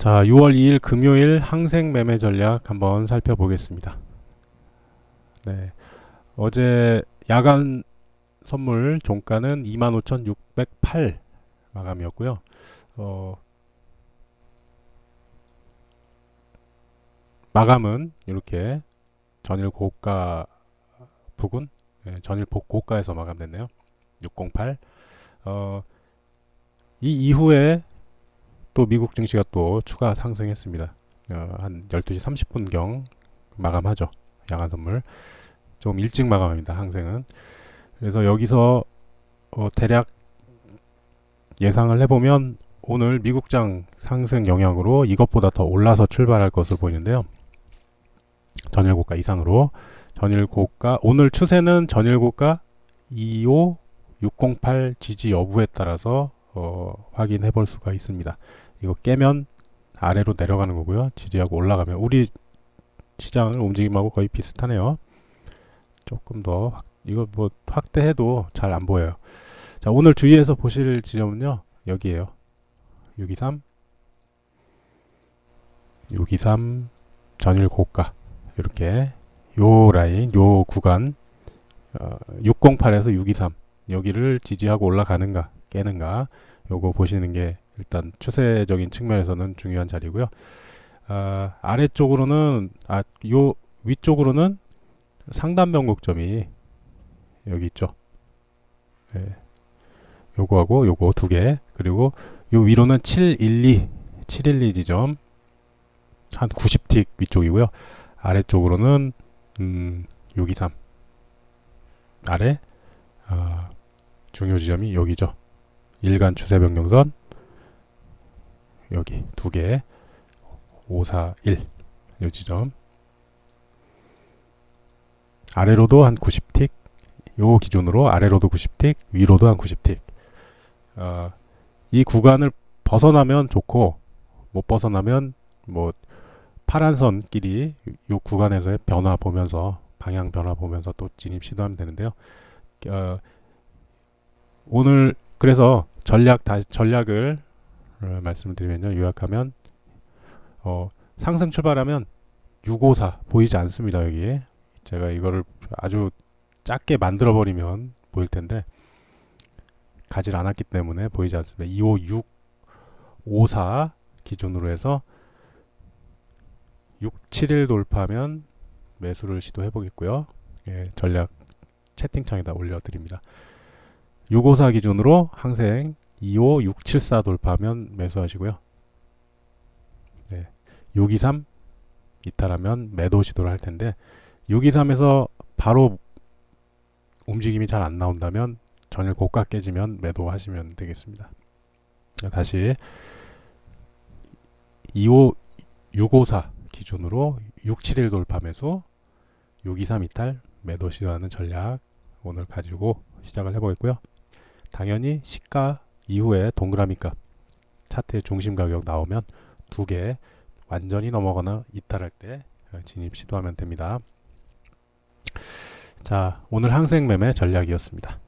자, 6월 2일 금요일 항생 매매 전략 한번 살펴보겠습니다. 네. 어제 야간 선물 종가는 25,608 마감이었고요. 어, 마감은 이렇게 전일 고가 부근, 네, 전일 복 고가에서 마감됐네요. 608. 어, 이 이후에 또 미국 증시가 또 추가 상승했습니다. 어, 한 12시 30분경 마감하죠. 야간 선물. 좀 일찍 마감합니다. 항생은. 그래서 여기서 어, 대략 예상을 해보면 오늘 미국장 상승 영향으로 이것보다 더 올라서 출발할 것으로 보이는데요. 전일 고가 이상으로 전일 고가 오늘 추세는 전일 고가 25 608 지지 여부에 따라서 어, 확인해 볼 수가 있습니다. 이거 깨면 아래로 내려가는 거고요. 지지하고 올라가면 우리 시장을 움직임하고 거의 비슷하네요. 조금 더 확- 이거 뭐 확대해도 잘 안 보여요. 자, 오늘 주의해서 보실 지점은요. 여기에요. 623 623 전일 고가 이렇게 요 라인 요 구간 어, 608에서 623 여기를 지지하고 올라가는가 깨는가 요거 보시는 게 일단 추세적인 측면에서는 중요한 자리고요. 아, 아래쪽으로는 아, 요 위쪽으로는 상단 변곡점이 여기 있죠. 예. 요거하고 요거 두 개. 그리고 요 위로는 712 712 지점 한 90틱 위쪽이고요. 아래쪽으로는 음, 623 아래 아, 중요 지점이 여기죠. 일간 추세 변경선 여기 두 개, 5, 4, 1. 요 지점. 아래로도 한 90틱. 요 기준으로 아래로도 90틱, 위로도 한 90틱. 어, 이 구간을 벗어나면 좋고, 못 벗어나면 뭐 파란 선끼리 요 구간에서의 변화 보면서 방향 변화 보면서 또 진입 시도하면 되는데요. 어, 오늘 그래서 전략 다 전략을 어, 말씀을 드리면요. 요약하면 어, 상승 출발하면 654 보이지 않습니다. 여기에 제가 이거를 아주 작게 만들어 버리면 보일 텐데 가질 않았기 때문에 보이지 않습니다. 256 54 기준으로 해서 671 돌파하면 매수를 시도해 보겠고요. 예, 전략 채팅창에다 올려드립니다. 654 기준으로 항생 25, 674 돌파하면 매수하시고요. 네. 623 이탈하면 매도 시도를 할 텐데 623에서 바로 움직임이 잘 안 나온다면 전일 고가 깨지면 매도하시면 되겠습니다. 다시 25, 654 기준으로 671 돌파 매수 623 이탈 매도 시도하는 전략 오늘 가지고 시작을 해보겠고요. 당연히 시가 이후에 동그라미 값 차트의 중심 가격 나오면 두 개 완전히 넘어가나 이탈할 때 어, 진입 시도하면 됩니다. 자, 오늘 항생 매매 전략이었습니다.